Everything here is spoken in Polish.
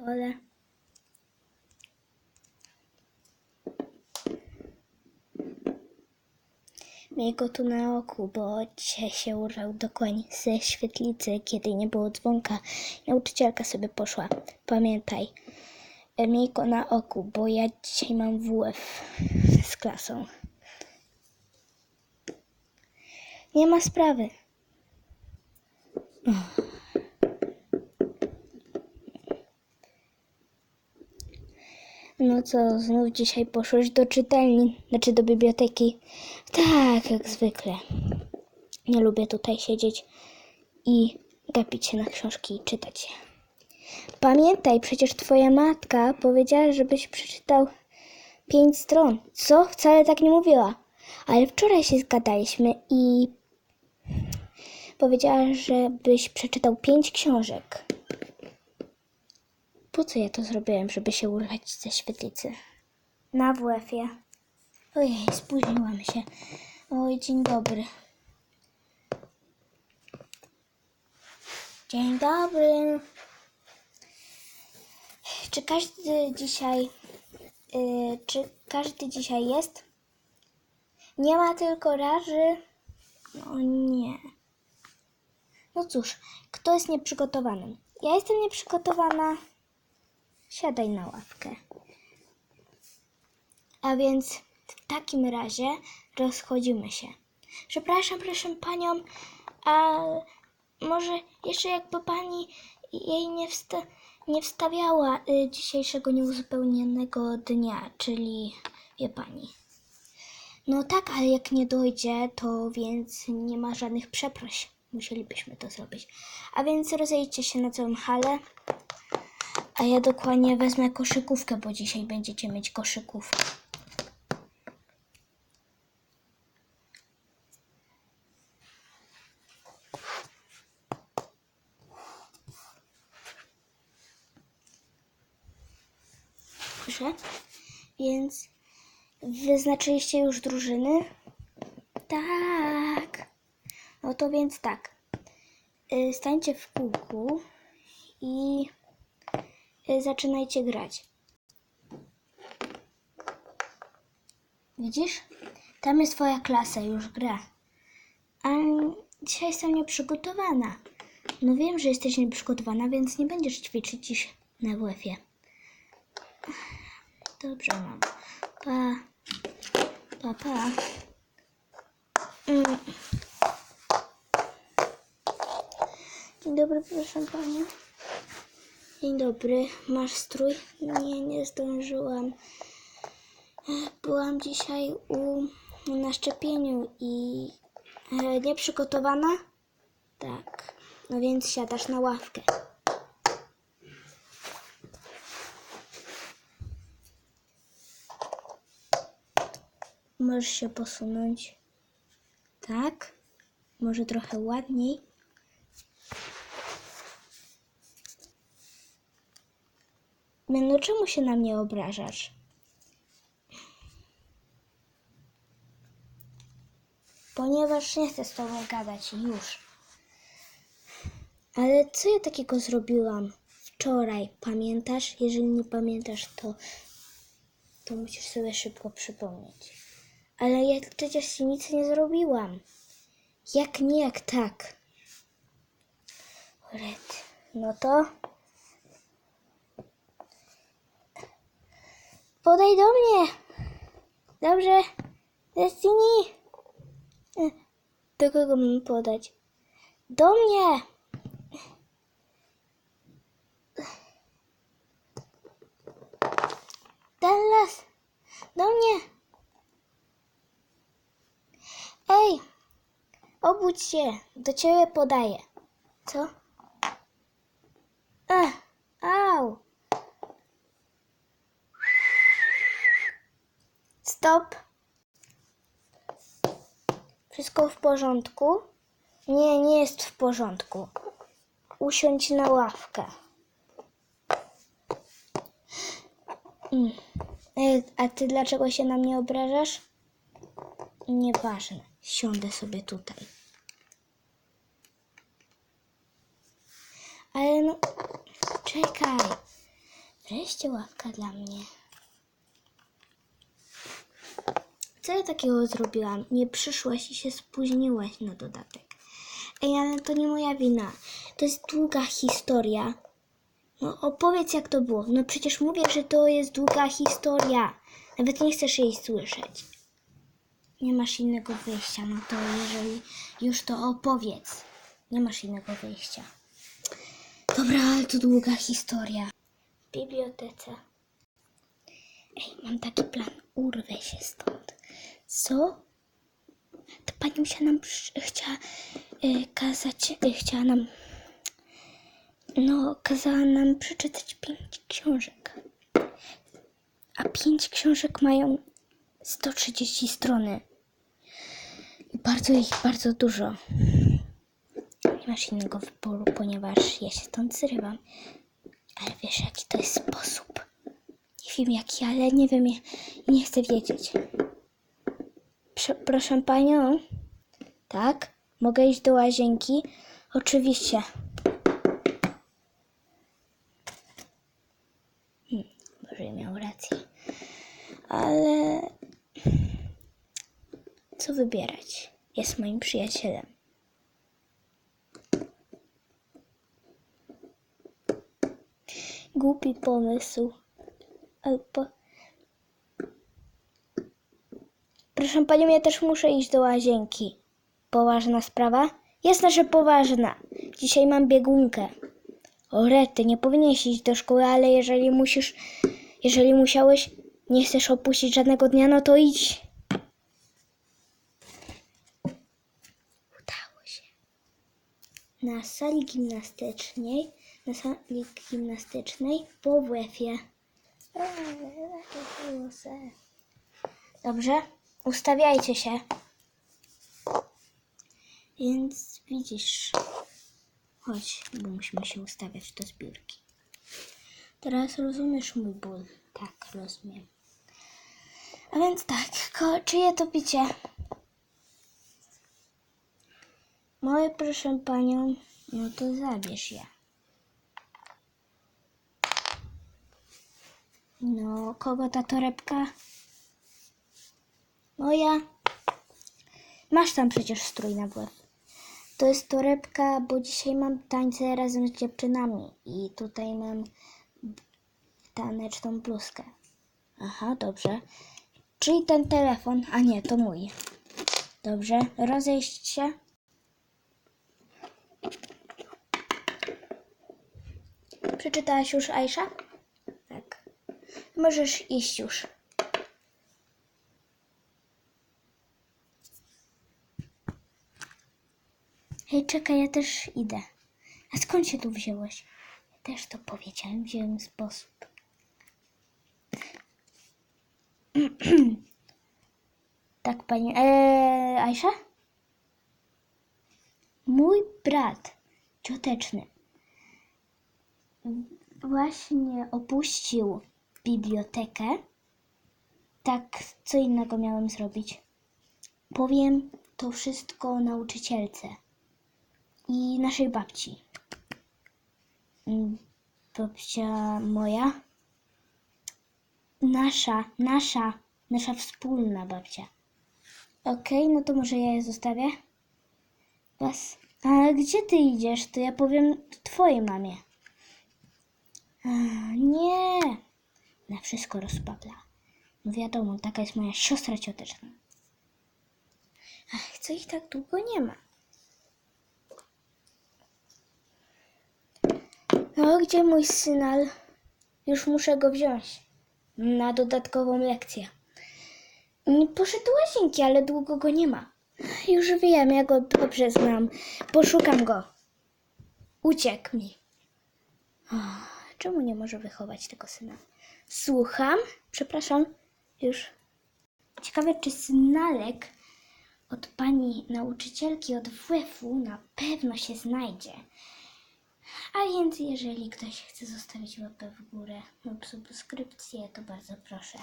szkole. Miej go tu na oku, bo dzisiaj się urwał dokładnie ze świetlicy, kiedy nie było dzwonka. Nauczycielka sobie poszła. Pamiętaj, miej go na oku, bo ja dzisiaj mam WF z klasą. Nie ma sprawy. No co, znów dzisiaj poszłeś do czytelni, znaczy do biblioteki? Tak, jak zwykle. Nie lubię tutaj siedzieć i gapić się na książki i czytać je. Pamiętaj, przecież twoja matka powiedziała, żebyś przeczytał pięć stron. Co? Wcale tak nie mówiła. Ale wczoraj się zgadaliśmy i powiedziała, żebyś przeczytał pięć książek. Po co ja to zrobiłem, żeby się urwać ze świetlicy? Na WF-ie. Ojej, spóźniłam się. Oj, dzień dobry. Dzień dobry. Czy każdy dzisiaj... y, czy każdy dzisiaj jest? Nie ma tylko raży. No nie. No cóż, kto jest nieprzygotowany? Ja jestem nieprzygotowana. Siadaj na ławkę. A więc w takim razie rozchodzimy się. Przepraszam, proszę panią, a może jeszcze jakby pani jej nie, wsta- nie wstawiała y, dzisiejszego nieuzupełnionego dnia, czyli wie pani. No tak, ale jak nie dojdzie, to więc nie ma żadnych przeproś. Musielibyśmy to zrobić. A więc rozejdźcie się na całą halę. A ja dokładnie wezmę koszykówkę, bo dzisiaj będziecie mieć koszykówkę. Proszę. Więc wyznaczyliście już drużyny? Tak. No to więc tak. Y, Stańcie w kółku i zaczynajcie grać. Widzisz? Tam jest twoja klasa, już gra. A dzisiaj jestem nieprzygotowana. No wiem, że jesteś nieprzygotowana, więc nie będziesz ćwiczyć dziś na WF-ie. Dobrze, mam. Pa. Pa, pa. Mm. Dzień dobry, proszę Pani. Dzień dobry, masz strój? Nie, nie zdążyłam. Byłam dzisiaj u, na szczepieniu i e, nieprzygotowana? Tak. No więc siadasz na ławkę. Możesz się posunąć. Tak? Może trochę ładniej. No czemu się na mnie obrażasz? Ponieważ nie chcę z tobą gadać już. Ale co ja takiego zrobiłam wczoraj? Pamiętasz? Jeżeli nie pamiętasz, to, to musisz sobie szybko przypomnieć. Ale ja przecież ci nic nie zrobiłam. Jak nie, jak tak. Red. No to Podaj do mnie. Dobrze. Destiny. E, Do kogo mam podać? Do mnie. Dallas. Do mnie. Ej. Obudź się. Do ciebie podaję. Co? Wszystko w porządku? Nie, nie jest w porządku. Usiądź na ławkę. Mm. A ty dlaczego się na mnie obrażasz? Nieważne. Siądę sobie tutaj. Ale no, czekaj. Wreszcie ławka dla mnie. Co ja takiego zrobiłam? Nie przyszłaś i się spóźniłaś na dodatek. Ej, ale to nie moja wina. To jest długa historia. No opowiedz jak to było. No przecież mówię, że to jest długa historia. Nawet nie chcesz jej słyszeć. Nie masz innego wyjścia, no to jeżeli już to opowiedz. Nie masz innego wyjścia. Dobra, ale to długa historia. W bibliotece. Ej, mam taki plan. Urwę się stąd. Co? To pani musiała nam chciała y, kazać, y, chciała nam, no, kazała nam przeczytać pięć książek. A pięć książek mają 130 strony. I bardzo ich, bardzo dużo. Nie masz innego wyboru, ponieważ ja się stąd zrywam. Ale wiesz, jaki to jest sposób. Nie wiem jaki, ale nie wiem, nie chcę wiedzieć. Przepraszam panią. Tak? Mogę iść do łazienki? Oczywiście. Hmm, może miał rację. Ale co wybierać? Jest moim przyjacielem. Głupi pomysł. Proszę panią, ja też muszę iść do łazienki. Poważna sprawa? Jasne, że poważna. Dzisiaj mam biegunkę. O rety, nie powinieneś iść do szkoły, ale jeżeli musisz, jeżeli musiałeś, nie chcesz opuścić żadnego dnia, no to idź. Udało się. Na sali gimnastycznej, na sali gimnastycznej po WF-ie. Dobrze, ustawiajcie się. Więc widzisz, chodź, bo musimy się ustawiać do zbiórki. Teraz rozumiesz mój ból. Tak, rozumiem. A więc tak, ko- czyje to picie? Moje, proszę panią, no to zabierz je. No, kogo ta torebka? Moja. Masz tam przecież strój na WF. To jest torebka, bo dzisiaj mam tańce razem z dziewczynami i tutaj mam taneczną bluzkę. Aha, dobrze. Czyli ten telefon, a nie, to mój. Dobrze, rozejść się. Przeczytałaś już Aisza? Możesz iść już. Hej, czekaj, ja też idę. A skąd się tu wziąłeś? Ja też to powiedziałem, wziąłem sposób. tak, pani. Eee, Aisza? Mój brat cioteczny właśnie opuścił bibliotekę. Tak, co innego miałem zrobić? Powiem to wszystko nauczycielce i naszej babci. Mm, Babcia moja? Nasza, nasza, nasza wspólna babcia. Okej, no to może ja je zostawię? Was. A gdzie ty idziesz? To ja powiem twojej mamie. A, nie! Na wszystko rozpawla. No wiadomo, taka jest moja siostra cioteczna. Ach, co ich tak długo nie ma? No, gdzie mój synal? Już muszę go wziąć na dodatkową lekcję. Poszedł łazienki, ale długo go nie ma. Już wiem, ja go dobrze znam. Poszukam go. Uciekł mi. Ach, Czemu nie może wychować tego syna? Słucham? Przepraszam. Już. Ciekawe, czy synalek od pani nauczycielki od WF-u na pewno się znajdzie. A więc jeżeli ktoś chce zostawić łapę w górę lub subskrypcję, to bardzo proszę.